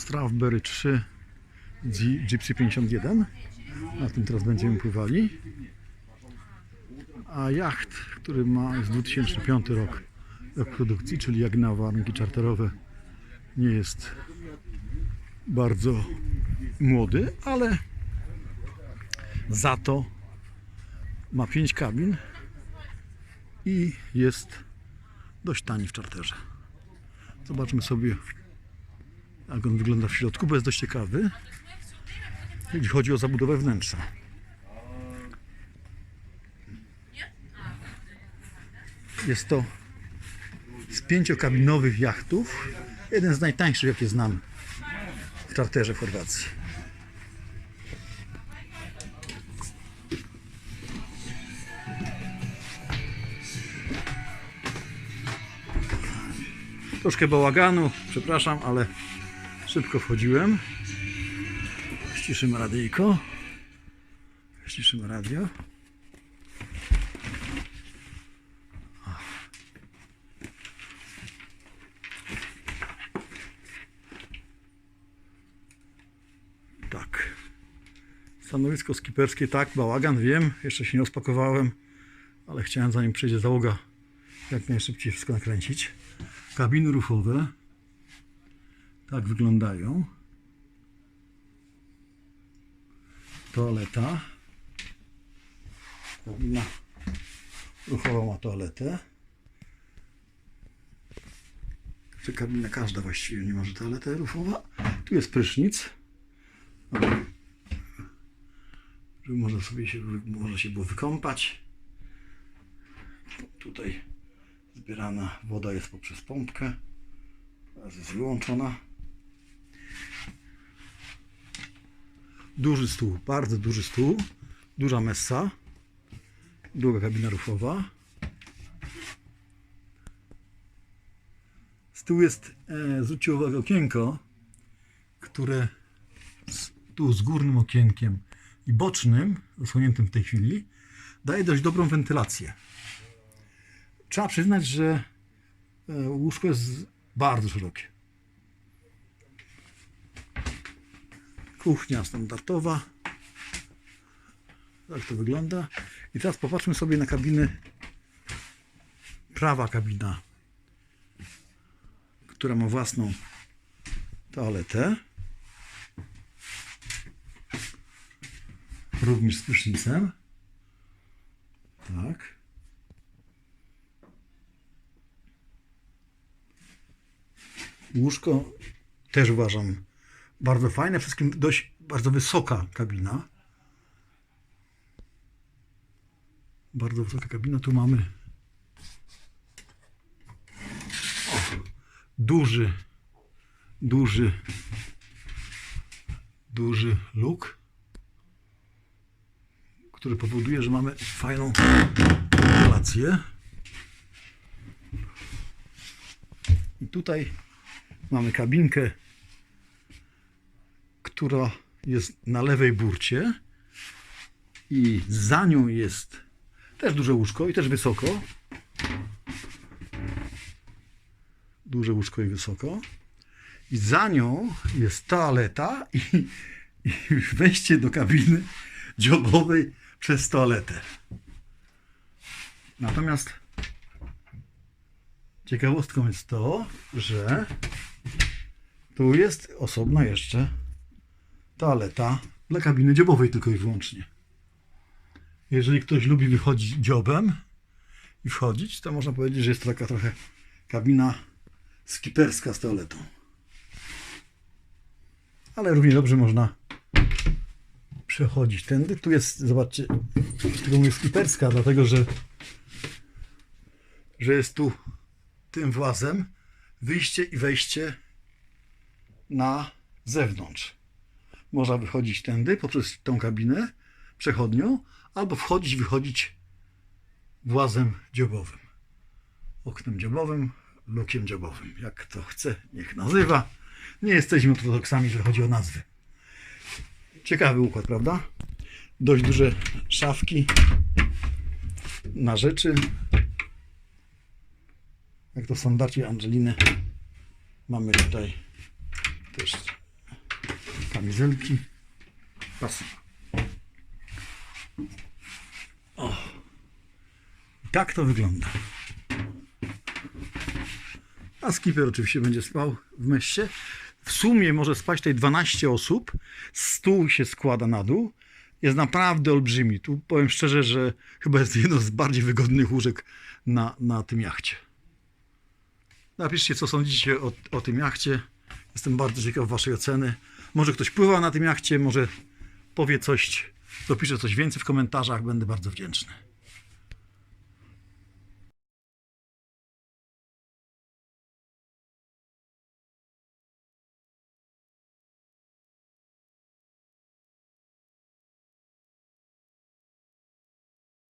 Strawberry 3 G- Gypsy 51. Na tym teraz będziemy pływali. A jacht, który ma jest 2005 rok, rok produkcji, czyli jak na warunki czarterowe, nie jest bardzo młody, ale za to ma 5 kabin i jest dość tani w czarterze. Zobaczmy sobie, jak on wygląda w środku, bo jest dość ciekawy, jeśli chodzi o zabudowę wnętrza. Jest to z pięciokabinowych jachtów, jeden z najtańszych, jakie znam w czarterze w Chorwacji. Troszkę bałaganu, przepraszam, ale szybko wchodziłem. Ściszymy radyjko. Ściszymy radio. Tak. Stanowisko skiperskie, tak, bałagan, wiem, jeszcze się nie rozpakowałem, ale chciałem zanim przyjdzie załoga jak najszybciej wszystko nakręcić. Kabiny rufowe tak wyglądają. Toaleta. Kabina ruchowa ma toaletę. Czy kabina każda właściwie nie może toaleta rufowa. Tu jest prysznic. Żeby można sobie się, można się było wykąpać. Tutaj zbierana woda jest poprzez pompkę. Teraz jest wyłączona. Duży stół, bardzo duży stół. Duża messa. Długa kabina rufowa. Tyłu jest, e, zwróćcie uwagę, okienko, które z, tu z górnym okienkiem i bocznym, zasłoniętym w tej chwili, daje dość dobrą wentylację. Trzeba przyznać, że e, łóżko jest bardzo szerokie. Kuchnia standardowa. Tak to wygląda. I teraz popatrzmy sobie na kabiny. Prawa kabina, która ma własną toaletę. Również z prysznicem. Tak. Łóżko też uważam bardzo fajne, wszystkim dość bardzo wysoka kabina. Bardzo wysoka kabina. Tu mamy o, duży, duży, duży luk, który powoduje, że mamy fajną relację. I tutaj mamy kabinkę, która jest na lewej burcie i za nią jest też duże łóżko i też wysoko. Duże łóżko i wysoko. I za nią jest toaleta i, i wejście do kabiny dziobowej przez toaletę. Natomiast ciekawostką jest to, że tu jest osobna jeszcze toaleta dla kabiny dziobowej tylko i wyłącznie. Jeżeli ktoś lubi wychodzić dziobem i wchodzić, to można powiedzieć, że jest taka trochę kabina skiperska z toaletą. Ale równie dobrze można przechodzić tędy. Tu jest, zobaczcie, tylko mówię skiperska, dlatego że, że jest tu tym włazem wyjście i wejście na zewnątrz. Można wychodzić tędy poprzez tą kabinę przechodnią, albo wchodzić, wychodzić włazem dziobowym. Oknem dziobowym, lukiem dziobowym. Jak kto chce, niech nazywa. Nie jesteśmy ortodoksami, jeżeli chodzi o nazwy. Ciekawy układ, prawda? Dość duże szafki na rzeczy. Jak to w standardzie Angeliny mamy tutaj też kamizelki. Pasuje. O. Tak to wygląda. A skipper oczywiście będzie spał w meście. W sumie może spać tutaj 12 osób. Stół się składa na dół. Jest naprawdę olbrzymi. Tu powiem szczerze, że chyba jest jedno z bardziej wygodnych łóżek na, na tym jachcie. Napiszcie, co sądzicie o, o tym jachcie. Jestem bardzo ciekaw waszej oceny. Może ktoś pływa na tym jachcie, może powie coś, dopisze coś więcej w komentarzach. Będę bardzo wdzięczny.